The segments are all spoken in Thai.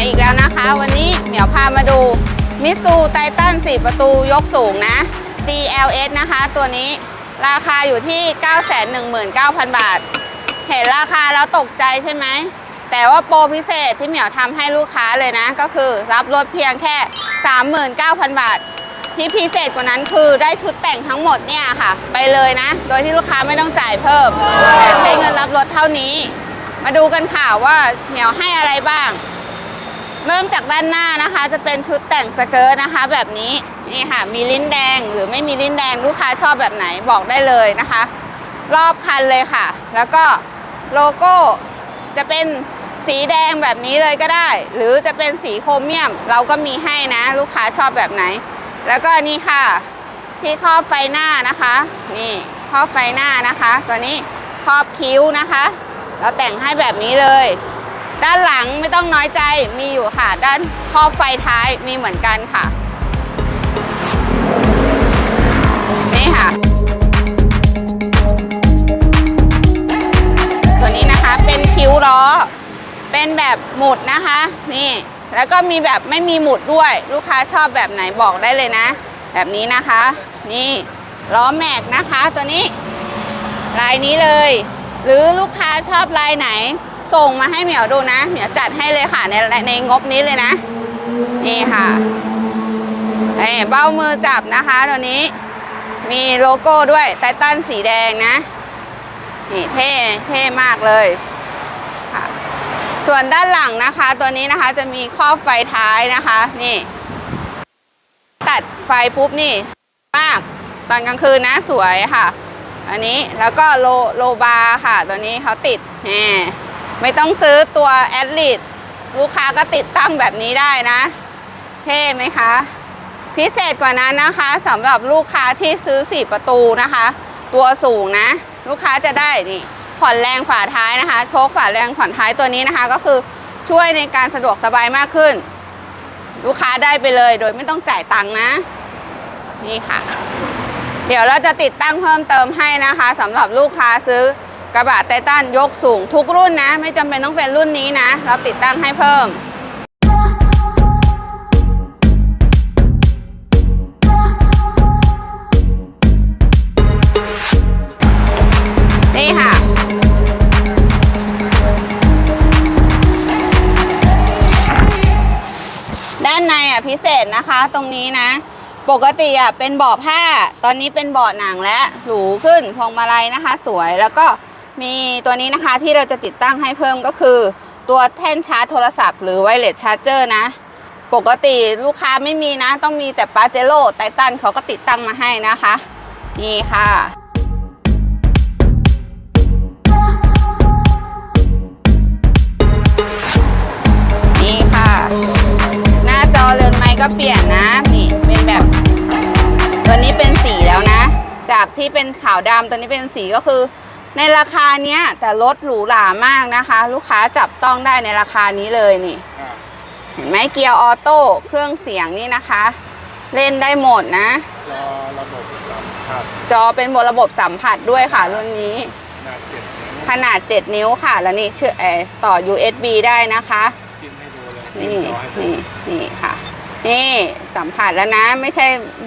มียอีกแล้วนะคะ วันนี้เหมียวพามาดูมิซูไททัน4ประตูยกสูงนะ GLS นะคะ ตัวนี้ราคาอยู่ที่ 919,000 บาท เห็นราคาแล้วตกใจใช่ไหม แต่ว่าโปรพิเศษที่เหมียวทำให้ลูกค้าเลยนะ ก็คือรับรถเพียงแค่ 39,000 บาท ที่พิเศษกว่านั้นคือได้ชุดแต่งทั้งหมดเนี่ยค่ะ ไปเลยนะ โดยที่ลูกค้าไม่ต้องจ่ายเพิ่ม แต่ใช้เงินรับรถเท่านี้ มาดูกันค่ะว่าเหมียวให้อะไรบ้าง เริ่มจากด้านหน้านะคะ จะเป็นชุดแต่งสเกิร์ตนะคะ แบบนี้นี่ค่ะ มีลิ้นแดงหรือไม่มีลิ้นแดงลูกค้าชอบแบบไหนบอกได้เลยนะคะ รอบคันเลยค่ะ แล้วก็โลโก้จะเป็นสีแดงแบบนี้เลยก็ได้ หรือจะเป็นสีโครเมียม เราก็มีให้นะ ลูกค้าชอบแบบไหน แล้วก็นี่ค่ะ ที่ครอบไฟหน้านะคะ นี่ครอบไฟหน้านะคะ ตัวนี้ครอบคิ้วนะคะ เราแต่งให้แบบนี้เลย ด้านหลังไม่ต้องน้อยใจมีอยู่ค่ะ ด้านครอบไฟท้ายมีเหมือนกันค่ะ นี่ค่ะ ตัวนี้นะคะเป็นคิ้วล้อ เป็นแบบหมุดนะคะ นี่ แล้วก็มีแบบไม่มีหมุดด้วย ลูกค้าชอบแบบไหนบอกได้เลยนะ แบบนี้นะคะ นี่ล้อแม็กนะคะ ตัวนี้ลายนี้เลย หรือลูกค้าชอบลายไหน ส่งมาให้เหมียวดูนะ เหมียวจัดให้เลยค่ะในในงบนี้เลยนะ นี่ค่ะเอ้เบ้ามือจับนะคะตัวนี้ มีโลโก้ด้วยไททันสีแดงนะ นี่เท่เท่มากเลยค่ะส่วนด้านหลังนะคะ ตัวนี้นะคะจะมีครอบไฟท้ายนะคะ นี่ ตัดไฟปุ๊บนี่ มากตอนกลางคืนนะสวยค่ะ อันนี้แล้วก็โลโลบาร์ค่ะ ตัวนี้เขาติดแหม ไม่ต้องซื้อตัวแอดลิทลูกค้าก็ติดตั้งแบบนี้ได้นะ เท่ไหมคะ พิเศษกว่านั้นนะคะสำหรับลูกค้าที่ซื้อ 4 ประตูนะคะ ตัวสูงนะ ลูกค้าจะได้นี่ผ่อนแรงฝาท้ายนะคะ โชคฝาแรงผ่อนท้ายตัวนี้นะคะ ก็คือช่วยในการสะดวกสบายมากขึ้น ลูกค้าได้ไปเลยโดยไม่ต้องจ่ายตังค์นะ นี่ค่ะ เดี๋ยวเราจะติดตั้งเพิ่มเติมให้นะคะสำหรับลูกค้าซื้อ กระบะไททันยกสูงทุกรุ่นนะ ไม่จำเป็นต้องเป็นรุ่นนี้นะ เราติดตั้งให้เพิ่มนี่ค่ะด้านในอะพิเศษนะคะตรงนี้นะ ปกติอะเป็นเบาะผ้า ตอนนี้เป็นเบาะหนังและหรูขึ้นพวงมาลัยนะคะ สวยแล้วก็ มีตัวนี้นะคะที่เราจะติดตั้งให้เพิ่มก็คือ ตัวแท่นชาร์จโทรศัพท์หรือไวเลสชาร์จเจอร์นะ ปกติลูกค้าไม่มีนะ ต้องมีแต่ปาเจโร่ไททันเขาก็ติดตั้งมาให้นะคะ นี่ค่ะนี่ค่ะ หน้าจอเรือนไม้ก็เปลี่ยนนะนี่เป็นแบบ ตัวนี้เป็นสีแล้วนะ จากที่เป็นขาวดำตัวนี้เป็นสีก็คือ ในราคาเนี้ยแต่รถหรูหรามากนะคะ ลูกค้าจับต้องได้ในราคานี้เลยนี่ อ่าเห็นไหมเกียร์ออโต้เครื่องเสียงนี่นะคะ เล่นได้หมดนะ จอระบบสัมผัสจอเป็นบนระบบสัมผัสด้วยค่ะ รุ่นนี้ ขนาดเจ็ดนิ้วขนาด 7 นิ้วค่ะ แล้วนี่เชื่อเออต่อ USB ได้นะคะ จิ้มให้ดูเลยนี่จิ้มจอให้ดูนี่นี่ค่ะ นี่สัมผัสแล้วนะ ไม่ใช่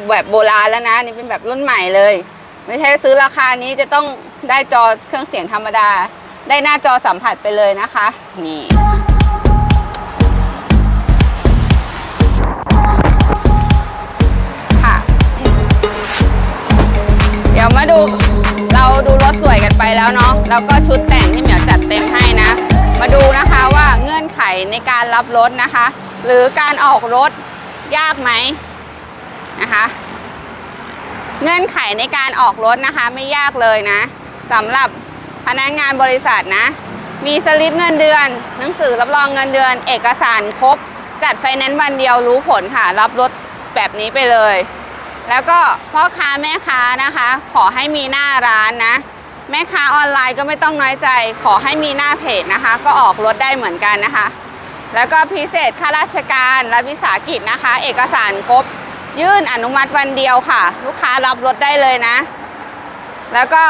แบบโบราณแล้วนะ นี่เป็นแบบรุ่นใหม่เลย ไม่ใช่ซื้อราคานี้จะต้องได้จอเครื่องเสียงธรรมดา ได้หน้าจอสัมผัสไปเลยนะคะ นี่ ค่ะ เดี๋ยวมาดูเราดูรถสวยกันไปแล้วเนาะแล้วก็ชุดแต่งที่เหมียวจัดเต็มให้นะ มาดูนะคะว่าเงื่อนไขในการรับรถนะคะ หรือการออกรถยากไหมนะคะ เงื่อนไขในการออกรถนะคะ ไม่ยากเลยนะสำหรับพนักงานบริษัทนะ มีสลิปเงินเดือน หนังสือรับรองเงินเดือน เอกสารครบ จัดไฟแนนซ์วันเดียวรู้ผลค่ะ รับรถแบบนี้ไปเลย แล้วก็พ่อค้าแม่ค้านะคะ ขอให้มีหน้าร้านนะ แม่ค้าออนไลน์ก็ไม่ต้องน้อยใจ ขอให้มีหน้าเพจนะคะ ก็ออกรถได้เหมือนกันนะคะ แล้วก็พิเศษข้าราชการรัฐวิสาหกิจนะคะ เอกสารครบ ยื่นอนุมัติวันเดียวค่ะ ลูกค้ารับรถได้เลยนะ แล้วก็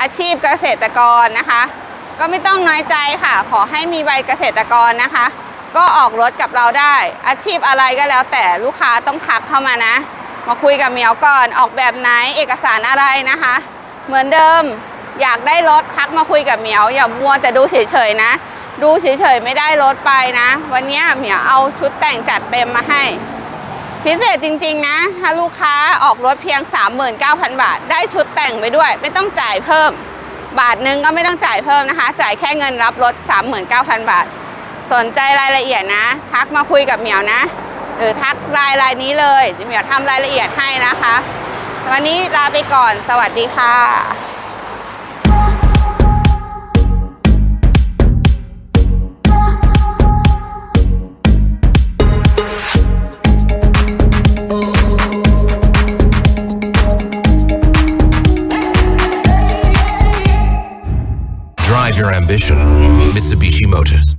อาชีพเกษตรกรนะคะ ก็ไม่ต้องน้อยใจค่ะ ขอให้มีใบเกษตรกรนะคะ ก็ออกรถกับเราได้ อาชีพอะไรก็แล้ว แต่ลูกค้าต้องทักเข้ามานะ มาคุยกับเมียวก่อนออกแบบไหนเอกสารอะไรนะคะ เหมือนเดิมอยากได้รถทักมาคุยกับเหมียว อย่ามัวแต่ดูเฉยๆนะ ดูเฉยๆไม่ได้รถไปนะ วันนี้เหมียวเอาชุดแต่งจัดเต็มมาให้ พิเศษจริง ๆ นะ ถ้าลูกค้าออกรถเพียง 39,000 บาท ได้ชุดแต่งไปด้วย ไม่ต้องจ่ายเพิ่ม บาทนึงก็ไม่ต้องจ่ายเพิ่มนะคะ จ่ายแค่เงินรับรถ 39,000 บาท สนใจรายละเอียดนะ ทักมาคุยกับเหมียวนะ หรือทักรายรายนี้เลยเดี๋ยวเหมียวทำรายละเอียดให้นะคะ วันนี้ลาไปก่อน สวัสดีค่ะ Mitsubishi Motors.